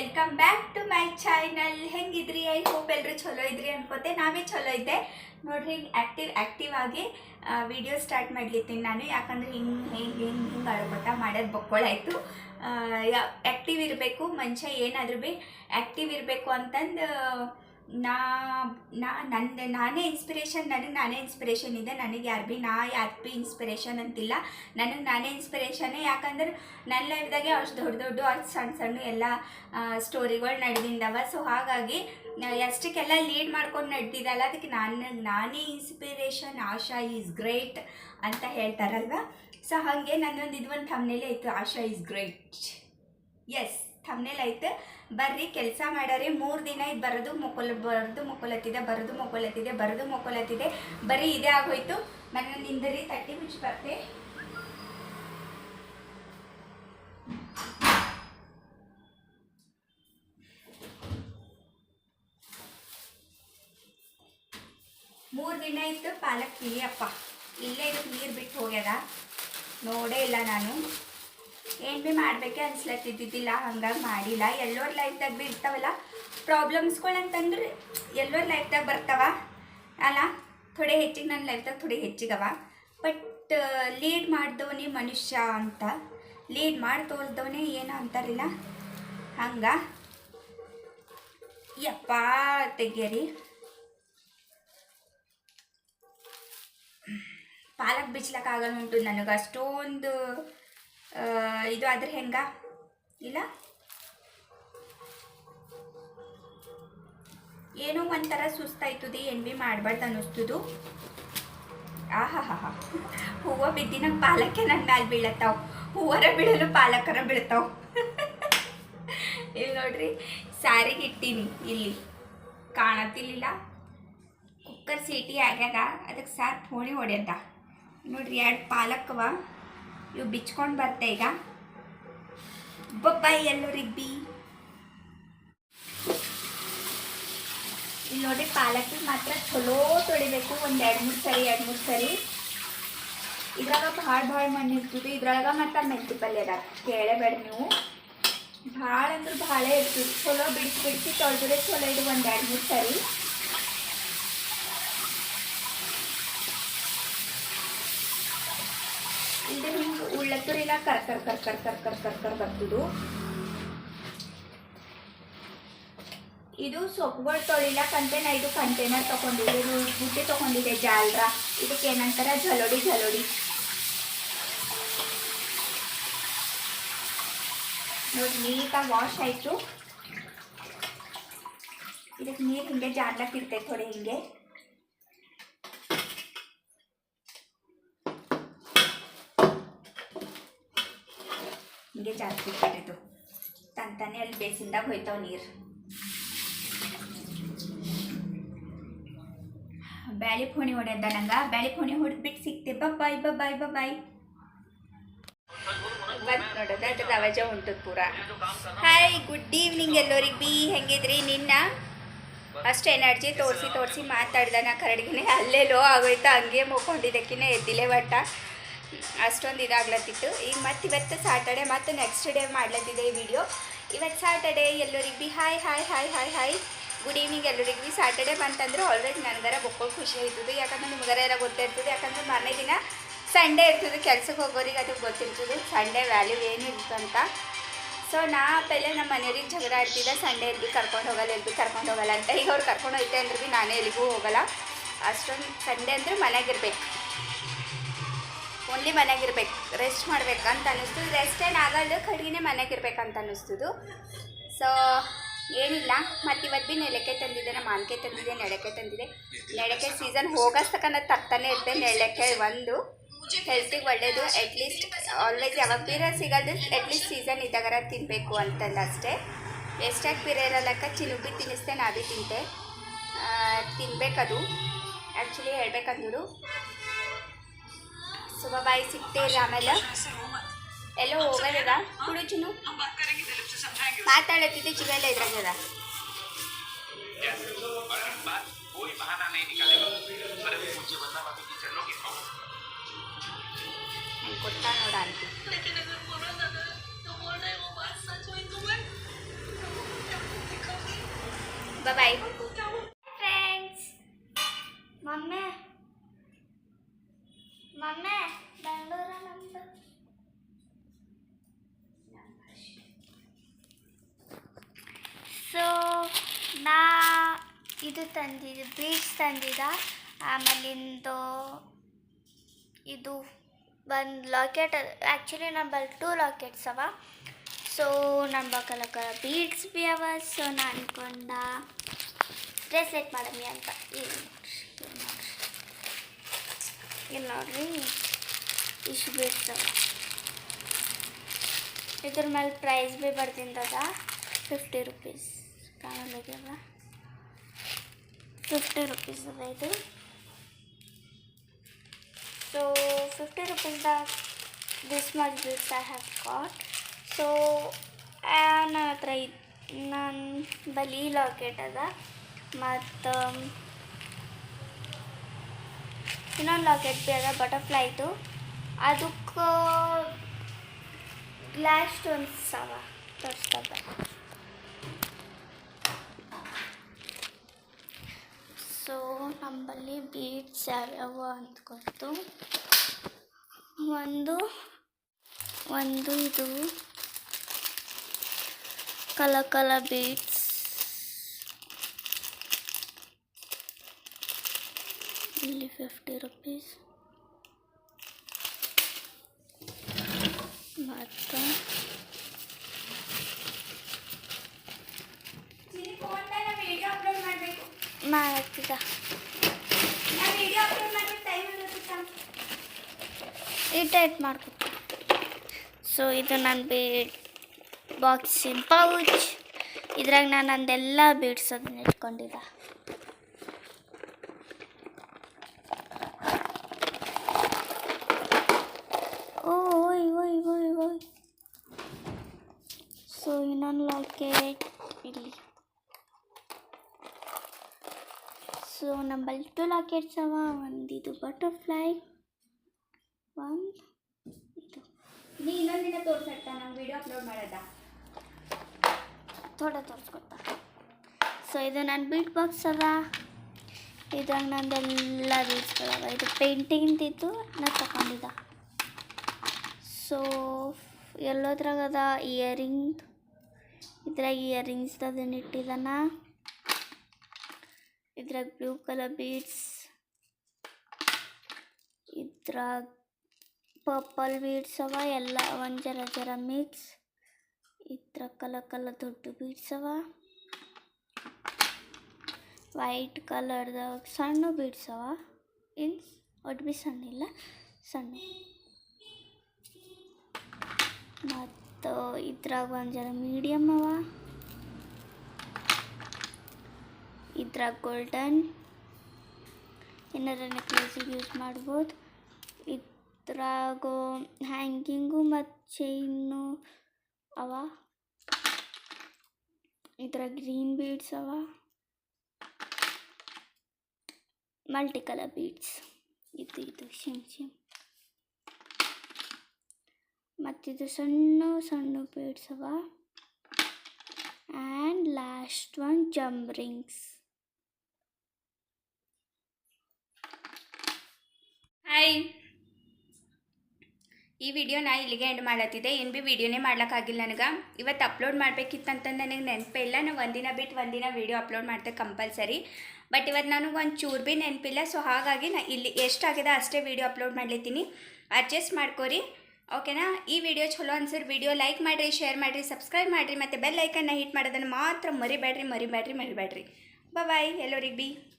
Welcome back to my channel ಹೆಂಗಿದ್ರಿ? I hope ಎಲ್ಲರೂ ಚಲೋ ಇದ್ರಿ ಅನ್ಕೋತೆ. ನಾವೇ ಚಲೋ ಇದ್ದೆ. ನೋಡ್ರಿ ಆ್ಯಕ್ಟಿವ್ ಆ್ಯಕ್ಟಿವ್ ಆಗಿ ವಿಡಿಯೋ ಸ್ಟಾರ್ಟ್ ಮಾಡ್ಲಿತ್ತೀನಿ ನಾನು. ಯಾಕಂದ್ರೆ ಹಿಂಗೆ ಹಿಂಗೆ ಹಿಂಗೆ ಹಿಂಗೆ ಅಳ್ಕೊತಾ ಮಾಡೋದು ಬಕ್ಕೊಳಾಯ್ತು. ಆ್ಯಕ್ಟಿವ್ ಇರಬೇಕು. ಮನುಷ್ಯ ಏನಾದರೂ ಭೀ ಆ್ಯಕ್ಟಿವ್ ಇರಬೇಕು ಅಂತಂದು ನಾ ನಾ, ನಂದು, ನಾನೇ ಇನ್ಸ್ಪಿರೇಷನ್ ನನಗೆ ನಾನೇ ಇನ್ಸ್ಪಿರೇಷನ್ ಇದೆ. ನನಗೆ ಯಾರು ಭೀ ನಾ ಯಾರು ಭೀ ಇನ್ಸ್ಪಿರೇಷನ್ ಅಂತಿಲ್ಲ. ನನಗೆ ನಾನೇ ಇನ್ಸ್ಪಿರೇಷನ್ನೇ ಯಾಕಂದ್ರೆ ನನ್ನ ಲೈಫ್ದಾಗೆ ಅಷ್ಟು ದೊಡ್ಡ ದೊಡ್ಡ, ಅಷ್ಟು ಸಣ್ಣ ಸಣ್ಣ ಎಲ್ಲ ಸ್ಟೋರಿಗಳು ನಡೆದಿಂದವ. ಸೊ ಹಾಗಾಗಿ ಎಷ್ಟಕ್ಕೆಲ್ಲ ಲೀಡ್ ಮಾಡ್ಕೊಂಡು ನಡೆದಿದ್ದಲ್ಲ ಅದಕ್ಕೆ ನಾನು ನಾನೇ ಇನ್ಸ್ಪಿರೇಷನ್ ಆಶಾ ಈಸ್ ಗ್ರೇಟ್ ಅಂತ ಹೇಳ್ತಾರಲ್ವ? ಸೊ ಹಾಗೆ ನನ್ನೊಂದು ಇದು ಒಂದು ಥಮ್ನೇಲೆ ಇತ್ತು Asha is great as thumbnail ಐತೆ. ಬರ್ರಿ, ಕೆಲಸ ಮಾಡಾರಿ, ಮೂರು ದಿನ ಇದು ಬರೋದು ಮೊಕೊಲ್ ಬರೆದು ಮೊಕೊಲತ್ತಿದೆ ಬರೆದು ಮೊಕೊಲತ್ತಿದೆ ಬರೆದು ಮೊಕೊಲತ್ತಿದೆ ಬರೀ ಇದೇ ಆಗೋಯ್ತು. ನನ್ನ ನಿಂದರಿ, ತಟ್ಟಿ ಮುಚ್ಚಿ ಬರ್ತೆ. ಮೂರು ದಿನ ಇತ್ತು ಪಾಲಕ್ ಅಪ್ಪ. ಇಲ್ಲೇ ಇದಕ್ಕೆ ನೀರು ಬಿಟ್ಟು ಹೋಗ್ಯದ. ನೋಡೇ ಇಲ್ಲ ನಾನು. ಏನು ಭೀ ಮಾಡ್ಬೇಕೆ ಅನ್ಸ್ಲತ್ತಿದ್ದಿದ್ದಿಲ್ಲ, ಹಂಗಾಗಿ ಮಾಡಿಲ್ಲ. ಎಲ್ಲರ ಲೈಫ್ದಾಗ ಭೀ ಇರ್ತಾವಲ್ಲ ಪ್ರಾಬ್ಲಮ್ಸ್ಗಳು ಅಂತಂದ್ರೆ ಎಲ್ಲರ ಲೈಫ್ದಾಗ ಬರ್ತಾವ, ಅಲ್ಲ? ಥೋಡೆ ಹೆಚ್ಚಿಗೆ ನನ್ನ ಲೈಫ್ದಾಗ ಥೋಡೆ ಹೆಚ್ಚಿಗವ. ಬಟ್ ಲೀಡ್ ಮಾಡಿದವನೇ ಮನುಷ್ಯ ಅಂತ. ಲೀಡ್ ಮಾಡಿ ತೋರಿಸ್ದವನೇ ಏನೋ ಅಂತಾರಿಲ್ಲ? ಹಂಗ? ಯಪ್ಪ, ತೆಗಿಯರಿ. ಪಾಲಕ್ ಬಿಚ್ಲಕ್ಕಾಗಲ್ಲ ಉಂಟು ನನಗೆ ಅಷ್ಟೊಂದು ಇದು ಆದ್ರೆ ಹೆಂಗ? ಇಲ್ಲ? ಏನೋ ಒಂಥರ ಸುಸ್ತಾಯ್ತದೆ ಏನು ಭೀ ಮಾಡಬಾರ್ದು ಅನ್ನಿಸ್ತದು. ಆಹಾ ಹಾ ಹಾ ಹೂವು ಬಿದ್ದಿನ ಪಾಲಕ್ಕೆ ನನ್ನ ಮ್ಯಾಲೆ ಬೀಳತ್ತಾವ. ಹೂವರ ಬೀಳಲು ಪಾಲಕರ ಬೀಳ್ತಾವ ಇಲ್ಲಿ ನೋಡ್ರಿ ಸಾರಿಗೆ ಇಟ್ಟೀನಿ ಇಲ್ಲಿ. ಕಾಣತಿರ್ಲಿಲ್ಲ ಕುಕ್ಕರ್ ಸೀಟಿ ಆಗ್ಯಾದ ಅದಕ್ಕೆ ಸಾರು ಫೋಣಿ ಹೊಡ್ಯದ ನೋಡ್ರಿ, ಎರಡು ಪಾಲಕವ. ಇವು ಬಿಚ್ಕೊಂಡು ಬರ್ತೆ ಈಗ. ಬಪ್ಪಾಯಿ ಎಲ್ಲರಿಗೆ ಬಿ. ಇಲ್ಲಿ ನೋಡಿ ಪಾಲಕಿ ಮಾತ್ರ ಚಲೋ ತೊಳಿಬೇಕು. ಒಂದು ಎರಡು ಮೂರು ಸರಿ, ಎರಡು ಮೂರು ಸರಿ. ಇದ್ರಾಗ ಭಾಳ ಭಾಳ ಮಣ್ಣು ಇರ್ತದೆ ಇದ್ರೊಳಗ ಮತ್ತು ಮೆಂತಿ ಪಲ್ಯ ಅದ ಕೇಳಬೇಡ ನೀವು. ಭಾಳ ಅಂದ್ರೆ ಭಾಳ ಇರ್ತದೆ ಚಲೋ ಬಿಡಿಸಿ ಬಿಡಿಸಿ ತೊಳೆದ್ರೆ ಚಲೋ ಇದು ಒಂದು ಎರಡು ಮೂರು ಸರಿ ಇದು ಹಿಂಗೆ ಉಳ್ಳತ್ತೂರಿಲ್ಲ ಕರ್ ಕರ್ ಕರ್ ಕರ್ ಕರ್ ಕರ್ ಕರ್ ಕರ್ ಬರ್ತದು. ಇದು ಸೊಪ್ಪುಗಳು ತೊಳಿಲಕ್ಕಂತೆ ನಾ ಇದು ಕಂಟೈನರ್ ತಗೊಂಡಿದ್ದೆ ಇದು ಬುಟ್ಟಿ ತಗೊಂಡಿದ್ದೆ ಜಾಲ್ರ. ಇದಕ್ಕೆ ಏನಂತಾರ? ಜಲೋಡಿ ಜಲೋಡಿ. ನೋಡಿ, ನೀಟಾಗಿ ವಾಶ್ ಆಯಿತು. ಇದಕ್ಕೆ ನೀರು ಹಿಂಗೆ ಜಾರ್ಲಕ್ಕೆ ಇರ್ತೈತೆ ಥೋಡೆ ಹಿಂಗೆ. ಹಿಂಗೆ ಜಾಸ್ತಿ ಕಟ್ಟಿದ್ದು. ತಂತಾನೆ ಅಲ್ಲಿ ಬೇಸಿಂದಾಗ ಹೋಯ್ತಾವ ನೀರು. ಬ್ಯಾಳಿ ಫೋಣಿ ಹೊಡೆದ ನಂಗೆ. ಬ್ಯಾಳಿ ಫೋಣಿ ಹೊಡೆದ್ಬಿಟ್ಟು ಸಿಕ್ತೆ. ಬಾಯ್ ಬಾಯ್ ಬಾಯ್. ಬಂದು ನೋಡೋದು, ಅದ್ರ ರವಾಜ ಉಂಟು ಪೂರ. ಹಾಯ್ ಗುಡ್ ಈವ್ನಿಂಗ್ ಎಲ್ಲರಿಗೆ. ಬಿ, ಹೆಂಗಿದ್ರಿ? ನಿನ್ನ? ಅಷ್ಟು ಎನರ್ಜಿ ತೋರಿಸಿ ತೋರಿಸಿ ಮಾತಾಡ್ದ ನಾ ಅಲ್ಲೇ ಲೋ ಆಗೋಯ್ತು. ಹಂಗೆ ಮುಕ್ಕೊಂಡಿದ್ದಕ್ಕಿನ್ನ ಎದ್ದಿಲೆ ಒಟ್ಟ ಅಷ್ಟೊಂದು ಇದಾಗ್ಲತ್ತಿತ್ತು. ಈಗ ಮತ್ತೆ ಇವತ್ತು ಸಾಟರ್ಡೆ ಮತ್ತು ನೆಕ್ಸ್ಟ್ ಡೇ ಮಾಡ್ಲತ್ತಿದೆ ಈ ವಿಡಿಯೋ ಇವತ್ತು ಸಾಟರ್ಡೆ ಎಲ್ಲರಿಗೆ B hi hi hi hi hi good evening ಎಲ್ಲರಿಗೆ. ಬಿ ಸಾಟರ್ಡೆ ಬಂತಂದ್ರೆ ಆಲ್ರೆಡಿ ನನಗರ ಬಕ್ಕೊಂಡು ಖುಷಿ ಆಯ್ತದೆ. ಯಾಕಂದ್ರೆ ನಿಮ್ಗರ ಎಲ್ಲ ಗೊತ್ತಿರ್ತದೆ. ಯಾಕಂದ್ರೆ ಮಾರನೇ ದಿನ ಸಂಡೇ ಇರ್ತದೆ. ಕೆಲ್ಸಕ್ಕೆ ಹೋಗೋರಿಗೆ ಅದಕ್ಕೆ ಗೊತ್ತಿರ್ತದೆ. ಸಂಡೇ ವ್ಯಾಲ್ಯೂ ಏನು ಇರ್ತಂತ ಸೊ ನಾ ಪೆಲೆ ನಮ್ಮ ಮನೆಯವ್ರಿಗೆ ಜಗಳ ಆಡ್ತಿದ್ದೆ. ಸಂಡೇ ಎಲ್ಲಿ ಕರ್ಕೊಂಡು ಹೋಗಲ್ಲ ಎಲ್ಲಿ ಕರ್ಕೊಂಡು ಹೋಗಲ್ಲ ಅಂತ. ಈಗ ಅವ್ರು ಕರ್ಕೊಂಡು ಹೋಯ್ತೆ ಅಂದ್ರೆ ಬಿ ನಾನೇ ಎಲ್ಲಿಗೂ ಹೋಗಲ್ಲ. ಅಷ್ಟೊಂದು ಸಂಡೇ ಅಂದರೆ ಮನೆಗಿರ್ಬೇಕು ಓನ್ಲಿ ಮನೆಗಿರ್ಬೇಕು ರೆಸ್ಟ್ ಮಾಡ್ಬೇಕಂತ ಅನ್ನಿಸ್ತು. ರೆಸ್ಟ್ ಏನು ಆಗಲ್ಲ ಕಡಿಗೆ ಮನೆಗಿರ್ಬೇಕಂತ ಅನ್ನಿಸ್ತದು. ಸೊ ಏನಿಲ್ಲ. ಮತ್ತು ಇವತ್ತು ಭೀ ನೆಲಕ್ಕೆ ತಂದಿದ್ದೆ ನಮ್ಮ ಮಾನ್ಕೆ ತಂದಿದೆ ನೆಡಕ್ಕೆ ತಂದಿದೆ. ನೆಡಕ್ಕೆ ಸೀಸನ್ ಹೋಗೋಸ್ತಕ ನಾನು ತರ್ತಾನೆ ಇರುತ್ತೆ ನೆಳಕೆ ಒಂದು. ಹೆಲ್ತಿಗೆ ಒಳ್ಳೆಯದು ಅಟ್ಲೀಸ್ಟ್ ಆಲ್ವೇಸ್ ಯಾವಾಗ ಬೀರ ಸಿಗೋದು ಅಟ್ಲೀಸ್ಟ್ ಸೀಸನ್ ಇದ್ದಾಗರ ತಿನ್ನಬೇಕು ಅಂತಂದು ಅಷ್ಟೇ. ಎಷ್ಟಾಗಿ ಬೀರ ಇರಲ್ಲಕ್ಕ? ಚಿನುಬಿ ತಿನ್ನಿಸ್ತೆ ನಾ ಭೀ ತಿಂತೆ ತಿನ್ಬೇಕದು. ಆ್ಯಕ್ಚುಲಿ ಹೇಳ್ಬೇಕಂದ್ರು సో బాబాయ్ సిట్టే రామెల ఎలా ఓవర్ కదా ఇప్పుడు వచ్చి నువ్వు మాట్లాడేది చివరి ఇద్దరా కదా కొట్టాను రానికి ಸೊ, ನಾ ಇದು ತಂದಿದ್ದು ಬೀಡ್ಸ್ ತಂದಿದ್ದ. ಆಮೇಲಿಂದು ಇದು ಒಂದು ಲಾಕೆಟ್ ಆ್ಯಕ್ಚುಲಿ ನಂಬಲ್ಲಿ ಟೂ ಲಾಕೆಟ್ಸ್ ಅವ. ಸೊ ಕಲ ಕಲ ಬೀಡ್ಸ್ ಬಿ ಅವ. ಸೊ ನಾ ಅನ್ಕೊಂಡ ಬ್ರೇಸ್ಲೆಟ್ ಮಾಡಮಿ ಅಂತ. ಇಲ್ಲಿ ನೋಡ್ರಿ ಇಲ್ಲಿ ನೋಡ್ರಿ ಇಷ್ಟು ಬೀಡ್ಸ್ ಅವ. ಇದ್ರ ಮೇಲೆ ಪ್ರೈಸ್ ಬಿ ಬರ್ತಿದ್ದದ ಫಿಫ್ಟಿ ರುಪೀಸ್ ಕಾಣಲಾಗ್ಯವ ಫಿಫ್ಟಿ ರುಪೀಸ್ ಅದ ಇದು. So fifty ರುಪೀಸ್ದಾಗ this much bits I have got so ನನ್ನ ಹತ್ರ ನನ್ನ ಬಲಿ ಲಾಕೆಟ್ ಅದ. ಮತ್ತು ಇನ್ನೊಂದು ಲಾಕೆಟ್ ಬಿ ಅದ ಬಟರ್ಫ್ಲೈದು ಅದಕ್ಕೆ ಗ್ಲಾಸ್ ಸ್ಟೋನ್ಸ್ ಅವ ತೋರಿಸ್ತದ ಸೊ ನಮ್ಮಲ್ಲಿ ಬೀಡ್ಸ್ ಯಾವ್ಯಾವ ಅಂತ ಗೊತ್ತು ಒಂದು ಒಂದು ಇದು ಕಲ ಕಲ ಬೀಡ್ಸ್ ಇಲ್ಲಿ ಫಿಫ್ಟಿ ರುಪೀಸ್ ಮತ್ತು ಮಾಡ್ತಿದ್ದ ಈ ಟೈಪ್ ಮಾಡ್ಕೊತ ಸೊ ಇದು ನನ್ನ ಬೀಡ್ ಬಾಕ್ಸಿನ ಪೌಚ್ ಇದ್ರಾಗ ನಾನು ನಂದೆಲ್ಲ ಬೀಡ್ಸ್ ಅದನ್ನ ಇಟ್ಕೊಂಡಿದ್ದ. ಓಯ್ ಓಯ್ ಓಯ್ ಓಯ್. ಸೊ ಇನ್ನೊಂದು ಲಾಕೆಟ್ ಇಲ್ಲಿ. ಸೊ ನಮ್ಮಲ್ಲಿ ಟು ಲಾಕೆಟ್ಸ್ ಅವ ಒಂದು ಇದು ಬಟರ್ಫ್ಲೈ ಒಂದು ಇದು. ನೀ ಇನ್ನೊಂದಿನ ತೋರ್ಸಟ್ಟ ನಂಗೆ ವಿಡಿಯೋ ಅಪ್ಲೋಡ್ ಮಾಡೋದ. ಥೋಡ ತೋರಿಸ್ಕೊಡ್ತಾ. ಸೊ ಇದು ನನ್ನ ಬಿಲ್ಟ್ ಬಾಕ್ಸ್ ಅದ. ಇದ್ರಾಗ ನಂದೆಲ್ಲ ರೀಲ್ಸ್ಗಳವ ಇದು ಪೇಂಟಿಂಗ್ದಿದ್ದು ನಾನು ತಗೊಂಡಿದ್ದ. ಸೊ ಎಲ್ಲೋದ್ರಾಗದ ಇಯರಿಂಗ್ ಇದ್ರಾಗ ಇಯರಿಂಗ್ಸ್ ಅದನ್ನ ಇಟ್ಟಿದ್ದಾನ ಇದ್ರಾಗ ಬ್ಲೂ ಕಲರ್ ಬೀಡ್ಸ್ ಇದ್ರಾಗ ಪರ್ಪಲ್ ಬೀಡ್ಸ್ ಅವ, ಎಲ್ಲ ಒಂದು ಜರ ಜರ ಮಿಕ್ಸ್ ಇದ್ರ ಕಲರ್ ಕಲರ್ ದೊಡ್ಡ ಬೀಡ್ಸ್ ಅವ. ವೈಟ್ ಕಲರ್ದಾಗ ಸಣ್ಣ ಬೀಡ್ಸ್ ಅವ. ಇನ್ ಒಟ್ಟು ಬಿ ಸಣ್ಣ ಇಲ್ಲ, ಸಣ್ಣ. ಮತ್ತು ಇದ್ರಾಗ ಒಂದು ಜರ ಮೀಡಿಯಮ್ ಅವ. ಇದ್ರಾಗ ಗೋಲ್ಡನ್ ಏನಾರ ನೆಕ್ಲೇಸಿಗೆ ಯೂಸ್ ಮಾಡ್ಬೋದು. ಇದ್ರಾಗೋ ಹ್ಯಾಂಗಿಂಗು ಮತ್ತು ಚೈನು ಅವ. ಇದ್ರಾಗ ಗ್ರೀನ್ ಬೀಡ್ಸ್ ಅವ. ಮಲ್ಟಿ ಕಲರ್ ಬೀಡ್ಸ್ ಇದು ಇದು ಶಿಮ್ ಶಿಮ್ ಮತ್ತಿದು ಸಣ್ಣ ಸಣ್ಣ ಬೀಡ್ಸ್ ಅವ. And last one jump rings hi ಈ ವಿಡಿಯೋ ನಾ ಇಲ್ಲಿಗೆ ಎಂಡ್ ಮಾಡತ್ತಿದ್ದೆ. ಏನು ಭೀ ವಿಡಿಯೋನೇ ಮಾಡ್ಲಿಕ್ಕಾಗಿಲ್ಲ ನನಗೆ. ಇವತ್ತು ಅಪ್ಲೋಡ್ ಮಾಡಬೇಕಿತ್ತಂತ ನನಗೆ ನೆನಪೇ ಇಲ್ಲ. ನಾವು ಒಂದಿನ ಬಿಟ್ಟು ಒಂದಿನ ವಿಡಿಯೋ ಅಪ್ಲೋಡ್ ಮಾಡ್ತೆ ಕಂಪಲ್ಸರಿ ಬಟ್ ಇವತ್ತು ನನಗೆ ಒಂದು ಚೂರು ಭೀ ನೆನಪಿಲ್ಲ ಸೊ ಹಾಗಾಗಿ ನಾ ಇಲ್ಲಿ ಎಷ್ಟಾಗಿದೆ ಅಷ್ಟೇ ವಿಡಿಯೋ ಅಪ್ಲೋಡ್ ಮಾಡ್ಲಿತ್ತೀನಿ. ಅಡ್ಜಸ್ಟ್ ಮಾಡ್ಕೋರಿ. ಓಕೆನಾ ಈ ವಿಡಿಯೋ ಚಲೋ ಅನ್ಸರ್ ವಿಡಿಯೋ ಲೈಕ್ ಮಾಡಿರಿ ಶೇರ್ ಮಾಡಿರಿ ಸಬ್ಸ್ಕ್ರೈಬ್ ಮಾಡಿರಿ, ಮತ್ತು ಬೆಲ್ ಐಕನ್ನ ಹಿಟ್ ಮಾಡೋದನ್ನು ಮಾತ್ರ ಮರಿಬೇಡ್ರಿ ಮರಿಬೇಡ್ರಿ ಮರಿಬೇಡ್ರಿ ಬಾಯ್ ಎಲ್ಲರಿಗೆ ಬಿ.